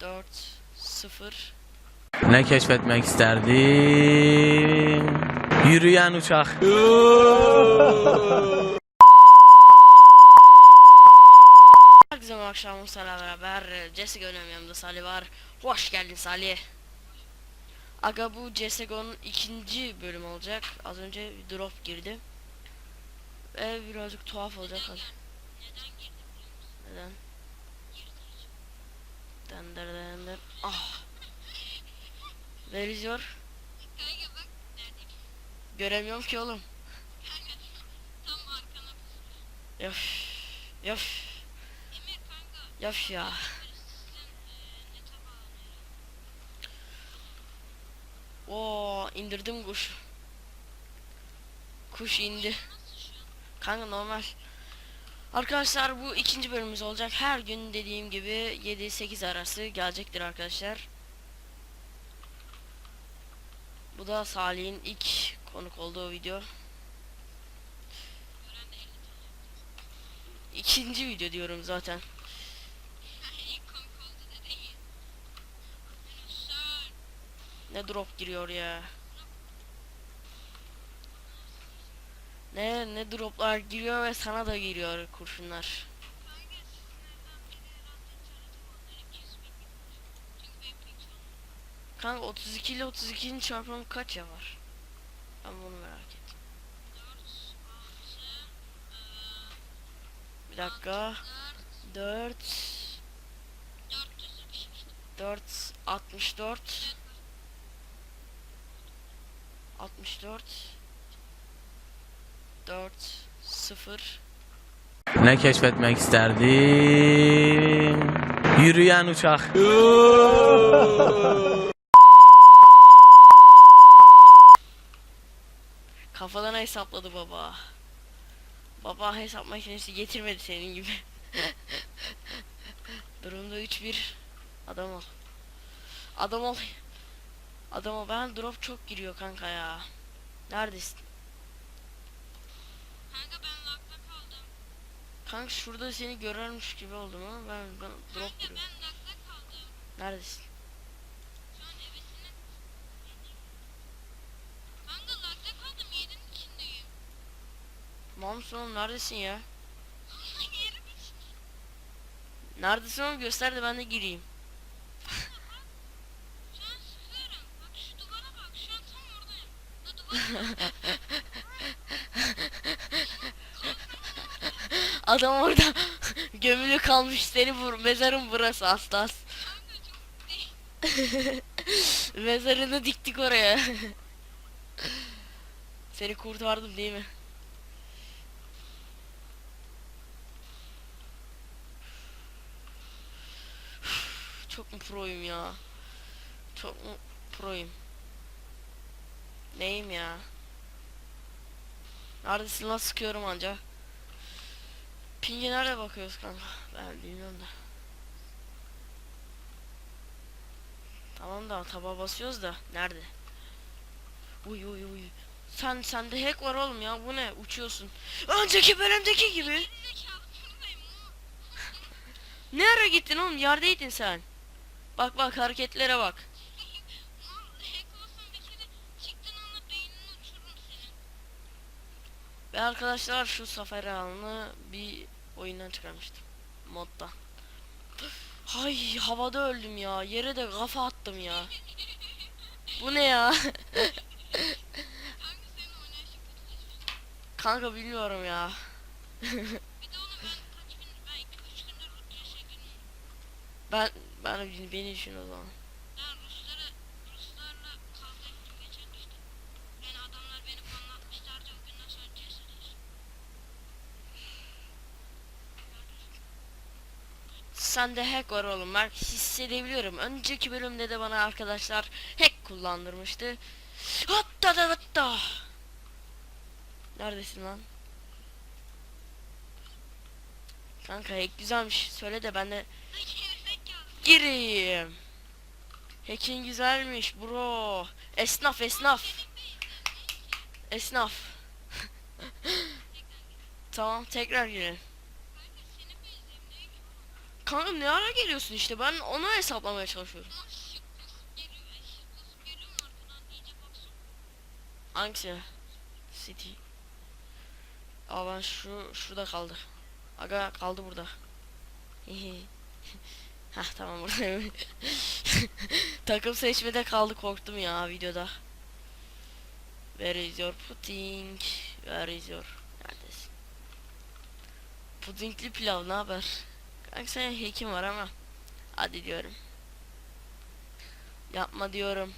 4 0 Ne keşfetmek isterdin? Yürüyen uçak. Herkese merhaba akşam Musa'yla beraber e, CSGO'nun yanımda Salih var. Hoş geldin Salih. Aga bu CSGO'nun ikinci bölüm olacak. Az önce bir drop girdi. Ve birazcık tuhaf olacak. Neden? Neden? Dender dender. Ah. Where is your? Göremiyorum ki oğlum. Emir kanka Yof ya. Oo indirdim kuş. Kuş indi. Kanka normal. Arkadaşlar bu ikinci bölümümüz olacak. Her gün dediğim gibi 7-8 arası gelecektir arkadaşlar. Bu da Salih'in ilk konuk olduğu video. Gören de 50 tane. İkinci video diyorum zaten. Ne drop giriyor ya. Ne ne droplar giriyor ve sana da giriyor kurşunlar. Kanka sizlerden biri randet çarıtı onları 200 bin yapmış. Çünkü benim pek çoğunluğum Kanka 32 ile 32'nin çarpımı kaç ya var? Ben bunu merak ettim. 4, 6, Bir dakika. 4, 4 400 pişmişti. 4 64 64 4 0 Ne keşfetmek isterdin? Yürüyen uçak. Kafadan hesapladı baba. Baba hesap makinesi getirmedi senin gibi. Durumda 3-1. Adam ol. Adam ol. Adam ol. Ben drop çok giriyor kanka ya. Neredesin? Kanka ben lakta kaldım. Kanka şurada seni görürmüş gibi oldum ama ben, ben drop Kanka giriyor. ben. Neredesin? Mamsun oğlum neredesin ya? Neredesin oğlum göster de ben de gireyim. Şu an sıfırım. Bak şu duvara bak. Şu an tam oradayım. Da duvar. Adam orada gömülü kalmış seni vur mezarın burası aslas. Mezarını diktik oraya. Seni kurtardım değil mi? Çok mu proyum ya? Çok mu proyum? Neyim ya? Neredesin lan sıkıyorum anca. Pinge nerede bakıyoruz kanka? Ben bilmiyorum da. Tamam da taba basıyoruz da nerede? Uy uy uy. Sen sende hack var oğlum ya bu ne uçuyorsun. Önceki bölümdeki gibi. Ne ara gittin oğlum yerdeydin sen. Bak bak hareketlere bak. Mal hack olsan bir kere çıktın anda beynini uçururum senin. Ve arkadaşlar şu safari alanı bir oyundan çıkarmıştım. Modda. Hay havada öldüm ya. Yere de kafa attım ya. Bu ne ya? Kanka bilmiyorum ya. Bir de onu ben kaç gün, ben 2-3 gündür yaşa girmiyorum. Ben ben beni düşün o zaman. Ben Ruslara, Ruslarla kavga ettim geçen işte. Yani adamlar beni banlatmışlardı o günden sonra CS'deyiz. Sende hack var hissedebiliyorum. Önceki bölümde de bana arkadaşlar hack kullandırmıştı. Hatta da hatta. Neredesin lan? Kanka hack güzelmiş. Söyle de ben de gireyim. Hacking güzelmiş bro. Esnaf esnaf. Esnaf. tamam tekrar girelim. Kanka ne ara geliyorsun işte ben onu hesaplamaya çalışıyorum. Hangisi? City. Aa ben şu şurada kaldı. Aga kaldı burada. Hah tamam buradayım. Takım seçmede kaldı korktum ya videoda. Where is your pudding? Where is your... Neredesin? Pudingli pilav ne haber? Kanka hekim var ama. Hadi diyorum. Yapma diyorum.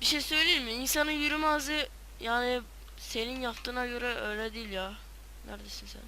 Bir şey söyleyeyim mi? İnsanın yürüme hızı yani senin yaptığına göre öyle değil ya. Neredesin sen?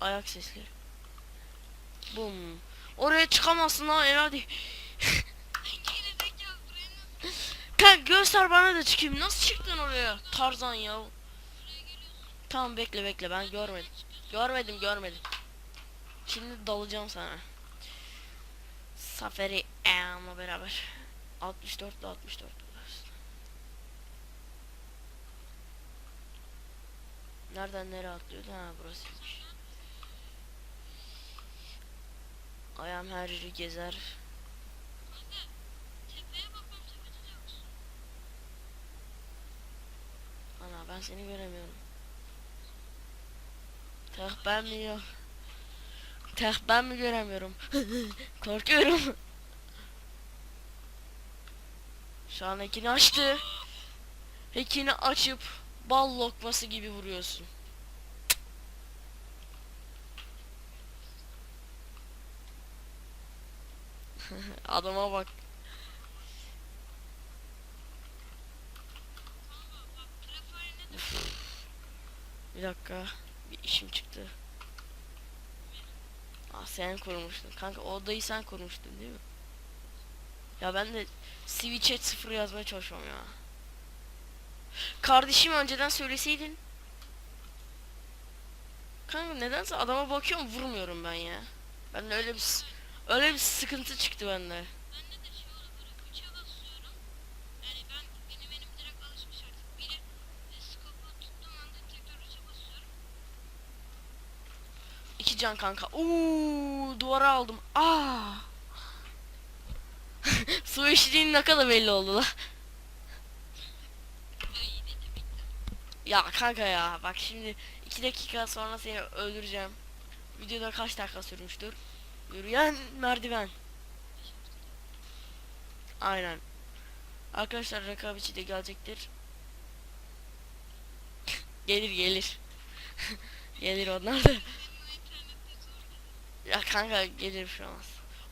Ayak sesleri. Bum. Oraya çıkamazsın lan el hadi. Geri zekalı buraya nasıl Kanka göster bana da çıkayım. Nasıl çıktın oraya? Tarzan ya. Tamam bekle bekle ben görmedim. Görmedim görmedim. Şimdi dalacağım sana. Safari ama beraber. 64 ile 64 arasında. Nereden nereye atlıyordu? Ha burasıymış. Ayağım her yeri gezer. Ana ben seni göremiyorum. Tek ben mi yok? Tek ben mi göremiyorum? Korkuyorum. Şu an ekini açtı. Ekini açıp bal lokması gibi vuruyorsun. Adama bak. Bir dakika. Bir işim çıktı. Aa sen kurmuştun. Kanka odayı sen kurmuştun değil mi? Ya ben de CV chat sıfır yazmaya çalışıyorum ya. Kardeşim önceden söyleseydin. Kanka nedense adama bakıyorum vurmuyorum ben ya. Ben de öyle bir öyle bir sıkıntı çıktı bende. Bende de şey oldu böyle 3'e basıyorum. Yani ben benim elim direkt alışmış artık. Biri e, skopu tuttuğum anda tekrar 3'e basıyorum. İki can kanka. Uuu duvara aldım. Aa. Su içtiğin ne kadar belli oldu la. Ya kanka ya bak şimdi 2 dakika sonra seni öldüreceğim. Videoda kaç dakika sürmüştür? Yürüyen merdiven. Aynen. Arkadaşlar rekabetçi de gelecektir. gelir gelir. gelir onlar da. Ya kanka gelir şu an.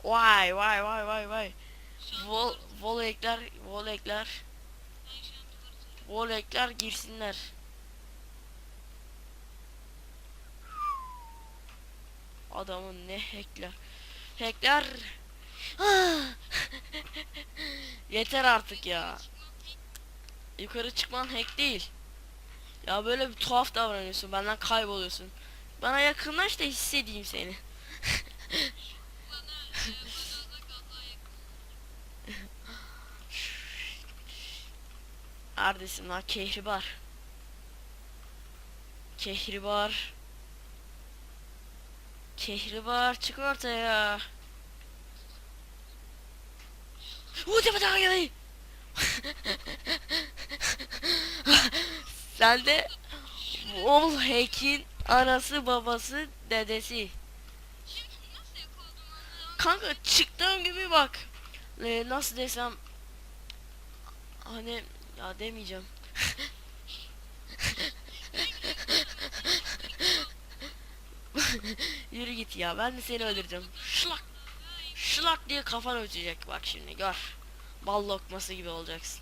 Vay vay vay vay vay. Vol, vol ekler, vol ekler, ben şu an duvarı sarıyorum. vol ekler girsinler. Adamın ne hackler. Hackler. Yeter artık ya. Yukarı çıkman hack değil. Ya böyle bir tuhaf davranıyorsun. Benden kayboluyorsun. Bana yakınlaş da hissedeyim seni. Bana e, bana uzak Allah'a yakın. Neredesin lan kehribar? Kehribar. Kehribar çık ortaya. Tepe daha geldi. Sen de Wall Hack'in anası babası dedesi. Kanka çıktığım gibi bak. Ee, nasıl desem hani ya demeyeceğim. Yürü git ya ben de seni öldüreceğim. Şlak şlak diye kafan ötecek bak şimdi gör. Bal lokması gibi olacaksın.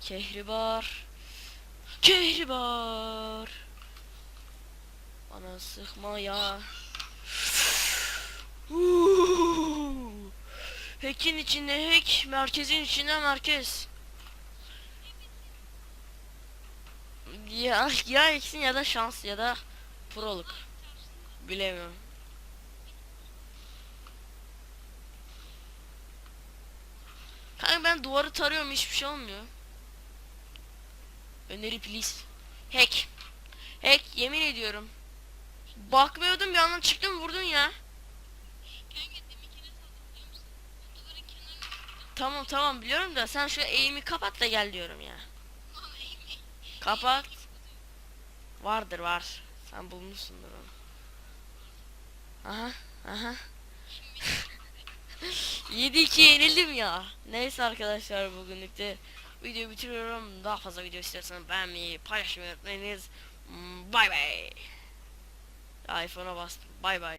Kehribar. Kehribar. Bana sıkma ya. Hack'in içinde hack, merkezin içinde merkez. Ya ya iksin ya da şans ya da proluk. Bilemiyorum. Kanka ben duvarı tarıyorum hiçbir şey olmuyor. Öneri please. Hack. Hack yemin ediyorum. Bakmıyordum bir anda çıktım vurdun ya. Tamam tamam biliyorum da sen şu eğimi kapat da gel diyorum ya. Kapat. Vardır var. Sen bulmuşsundur onu. Aha aha. 7-2 yenildim ya. Neyse arkadaşlar bugünlük de videoyu bitiriyorum. Daha fazla video istiyorsanız beğenmeyi, paylaşmayı unutmayınız. Hmm, Bay bay. iPhone'a bastım. Bay bay.